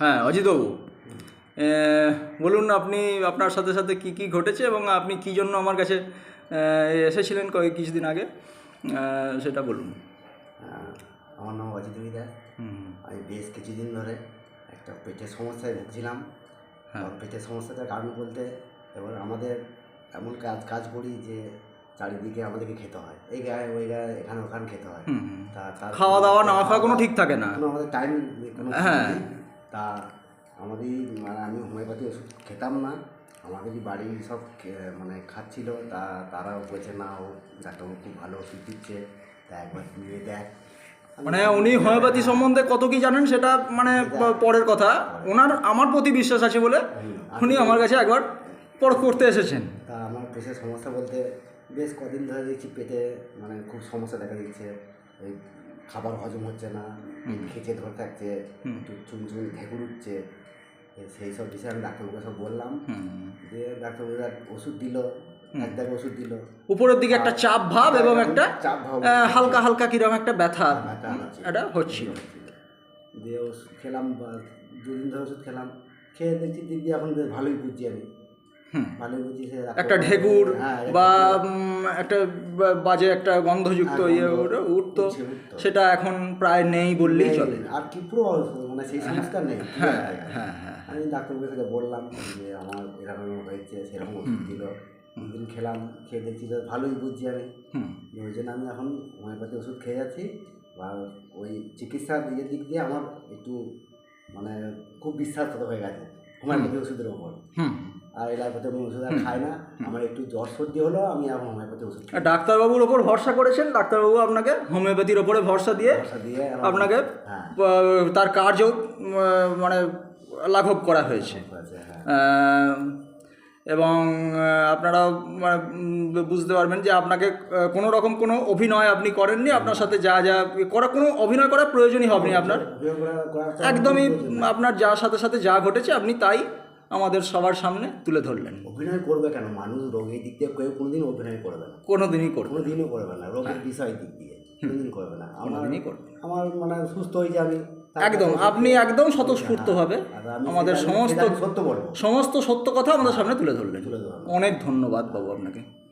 হ্যাঁ অজিতবাবু বলুন আপনি আপনার সাথে সাথে কি কি ঘটেছে এবং আপনি কি জন্য আমার কাছে এসেছিলেন কয়েক কিছুদিন আগে? সেটা বলুন। আমার নাম অজিত হুম। আমি বেশ কিছুদিন ধরে একটা পেটের সমস্যায় ভুগছিলাম। হ্যাঁ। পেটের সমস্যাটার কারণ বলতে এবার আমাদের এমন কাজ কাজ করি যে চারিদিকে আমাদেরকে খেতে হয়। এই গায়ে ওই গায়ে এখানে ওখানে খেতে হয়। তা খাওয়া দাওয়া না খাওয়া কোনো ঠিক থাকে না। কোনো আমাদের টাইম কোনো হ্যাঁ। তা আমাদের মানে আমি হোমিওপ্যাথি ওষুধ খেতাম না। আমাদেরই বাড়ির সব মানে খাচ্ছিল। তা তারাও বলছে না ও ডাক্তারবাবু খুব ভালো ওষুধ দিচ্ছে। তা একবার নিয়ে দেখ। মানে উনি হোমিওপ্যাথি সম্বন্ধে কত কি জানেন সেটা মানে পরের কথা। ওনার আমার প্রতি বিশ্বাস আছে বলে উনি আমার কাছে একবার পরখ করতে এসেছেন। তা আমার পেশের সমস্যা বলতে বেশ কদিন ধরে দেখছি পেটে মানে খুব সমস্যা দেখা দিচ্ছে। এই খাবার হজম হচ্ছে না খেচে ধরে থাকছে একটু চুন চুন ঢেকুর উঠছে সেই সব বিষয়ে আমি ডাক্তারবাবুকে সব বললাম। যে ডাক্তারবাবু এক ওষুধ দিল এক ওষুধ দিল। উপরের দিকে একটা চাপ ভাব এবং একটা চাপ ভাব হালকা হালকা কীরকম একটা ব্যথা। হচ্ছে। এটা হচ্ছিল দিয়ে ওষুধ খেলাম বা দুদিন ধরে ওষুধ খেলাম খেয়ে দেখছি দিদি এখন বেশ ভালোই বুঝছি আমি। বুঝছি একটা ঢেকুর হ্যাঁ, বা একটা বাজে একটা গন্ধযুক্ত হ্যাঁ, ইয়ে উঠতো সেটা এখন প্রায় নেই বললেই চলে। আর কি পুরো মানে সেই সমস্যা নেই। হ্যাঁ হ্যাঁ হ্যাঁ আমি ডাক্তারবাবুর সাথে বললাম যে আমার এরকম হয়েছে সেরকম ওষুধ দিল। দুদিন খেলাম খেয়ে দেখছি ভালোই বুঝছি আমি। ওই জন্য আমি এখন হোমিওপ্যাথি ওষুধ খেয়ে যাচ্ছি। বা ওই চিকিৎসার ইয়ের দিক দিয়ে আমার একটু মানে খুব বিশ্বাস হয়ে গেছে হোমিওপ্যাথি ওষুধের ওপর। হুম। আর এলাকাতে আমি ওষুধ আর খাই না। আমার একটু জ্বর সর্দি হলো আমি এখন হোমিওপ্যাথি ওষুধ ডাক্তারবাবুর ওপর ভরসা করেছেন? ডাক্তারবাবু আপনাকে হোমিওপ্যাথির ওপরে ভরসা দিয়ে দিয়ে আপনাকে হ্যাঁ। তার কার্য মানে লাঘব করা হয়েছে। হ্যাঁ। এবং আপনারা মানে, বুঝতে পারবেন যে আপনাকে কোনো রকম কোনো অভিনয় আপনি করেননি। আপনার সাথে যা যা করা কোনো অভিনয় করার প্রয়োজনই হবেনি আপনার। একদমই আপনার যার সাথে সাথে যা ঘটেছে আপনি তাই আমাদের সবার সামনে তুলে ধরলেন। অভিনয় করবে কেন? মানুষ রোগের দিক দিয়ে কেউ কোনোদিন অভিনয় করবে না। কোনোদিনই দিনই করবেন কোনো দিনও করবে না। রোগের বিষয় দিক দিয়ে কোনোদিন করবে না। আমার কোনোদিনই করবে আমার মানে সুস্থ হয়ে যাবে। একদম। আপনি একদম স্বতঃস্ফূর্তভাবে আর আমাদের সমস্ত সত্য সমস্ত সত্য কথা আমাদের সামনে তুলে ধরলেন। অনেক ধন্যবাদ বাবু আপনাকে।